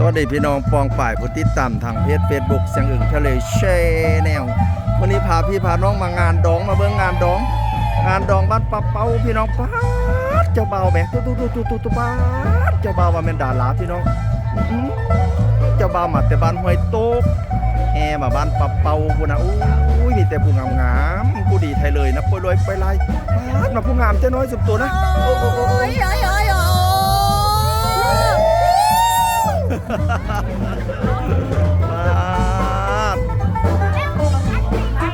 สวัสดีพี่น้องปองป่ายผู้ติดตามทางเพจเฟซบุ๊กเสียงอึ่งทะเลแชแนลวันนี้พาพี่พาน้องมางานดองมาเบิ่งงานดอง งานดองบ้านปะเป้าพี่น้องป้าเจ้าเบาแม่ตุ๊ตุ๊ตุ๊ตุ๊ตุ๊ตุ๊ป้าเจ้าเบาว่าแม่นดาราพี่น้องเจ้าเบามาแต่บ้านห้วยโต๊กแอมาบ้านปะเป้าพุ่นะอู้ยมีแต่ผู้งามงามผู้ดีไทยเลยนะป่วยรวยไปไล่ป้ามาผู้งามเจ้าน้อยสุดตัวนะโอ้โอ้โอ้โอ้ Ôi,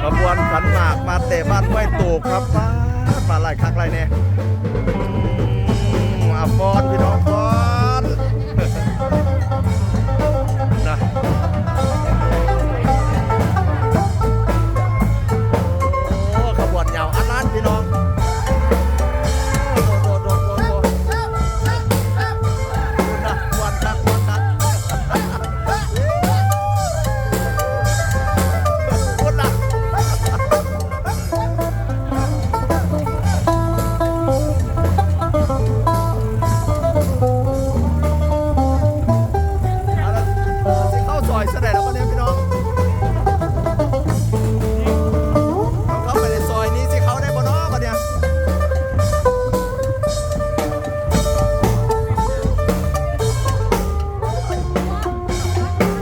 ขบวนขันหมากมาเตะบ้านห้วยตูกครับมามาไล่คักไลายแน่อืมอาฟอนพี่น้อง สิเข้าซอยแสดงแล้วปะเนี่ยพี่น้องเอาเข้าไปในซอยนี้สิเข้าได้ปะเนาะปะเนี่ย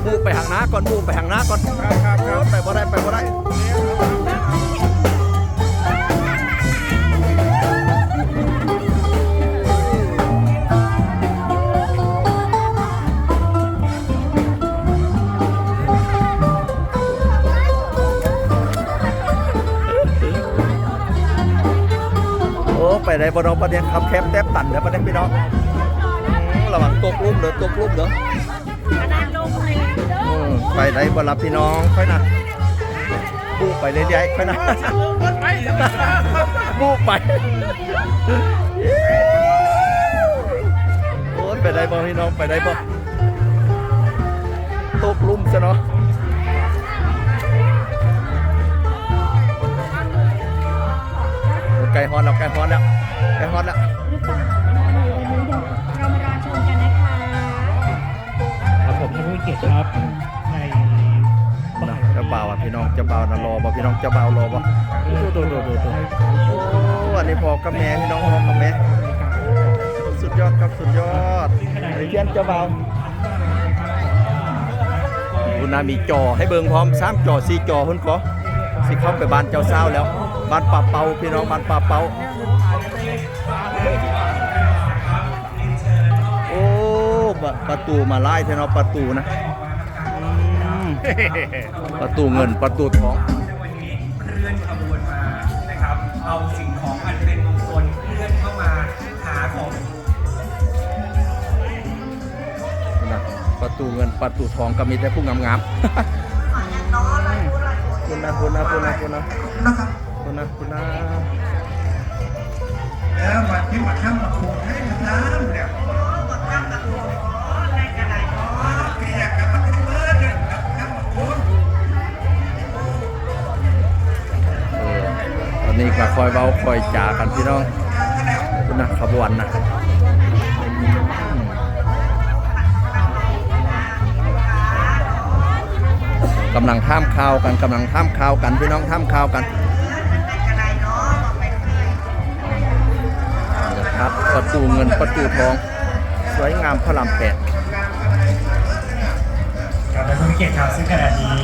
มูไปหางน้าก่อนมูไปหางน้าก่อนครับครับครับไปบ่ได้ไปบ่ได้ อ้ไปได้บ่น้องประเด็นครับแคบแทบตันแล้วประเด็นพี่น้องอืมระวังตกลุ่มเด้อตกลุ่มเด้ออืมไปได้บ่รับพี่น้องค่อยนะบูไปเรื่อยๆค่อยนะบูไปโอ้ยไปได้บ่พี่น้องไปได้บ่ตกลุ่มซะเนาะ ไก่ฮอนแล้วไก่ฮอนแล้วไก่ฮอนแล้วหรือเปล่านะคะเดี๋ยววันนี้เดี๋ยวเรามารอชมกันนะคะครับผมท่านผู้มีเกียรติครับในบ่ายเจ้าบ่าวอะพี่น้องเจ้าบ่าวนะรอบ่พี่น้องเจ้าบ่าวรอบ่ดูดูดูดูดูโอ้อันนี้พอกับแม่พี่น้องพอกับแม่สุดยอดครับสุดยอดไอ้เทียนเจ้าบ่าวคุณนามีจอให้เบิ่งพร้อมสามจอสี่จอพุ่นก็สิเข้าไปบ้านเจ้าสาวแล้ว บ้านป่าเปาพี่น้องบ้านป่าเปาโอ้บประตูมาไล่เทเนาะประตูนะอืมประตูเงินประตูทองเคลื่อนขบวนมานะครับเอาสิ่งของอันเป็นมงคลเคลื่อนเข้ามาหาของนะประตูเงินประตูทองก็มีแต่ผู้งามๆคุณนะคุณนะคุณนะคุณนะนะครับ คุณนะคุณนะแล้ววันที่มาทำมาโขกให้น้ำเนี่ยเปียกกับมันเบิร์ดเนี่ยครับทำมาโขกเออตอนนี้ก็คอยเบาคอยจ่ากันพี่น้องคุณนะขบวนนะกำลังท่ามข่าวกันกำลังท่ามข่าวกันพี่น้องท่ามข่าวกัน นะครับ ประตูเงินประตูทอง สวยงามพระรามแปดกลับท่านผู้มีเกียรติครับซึ่งขณะนี้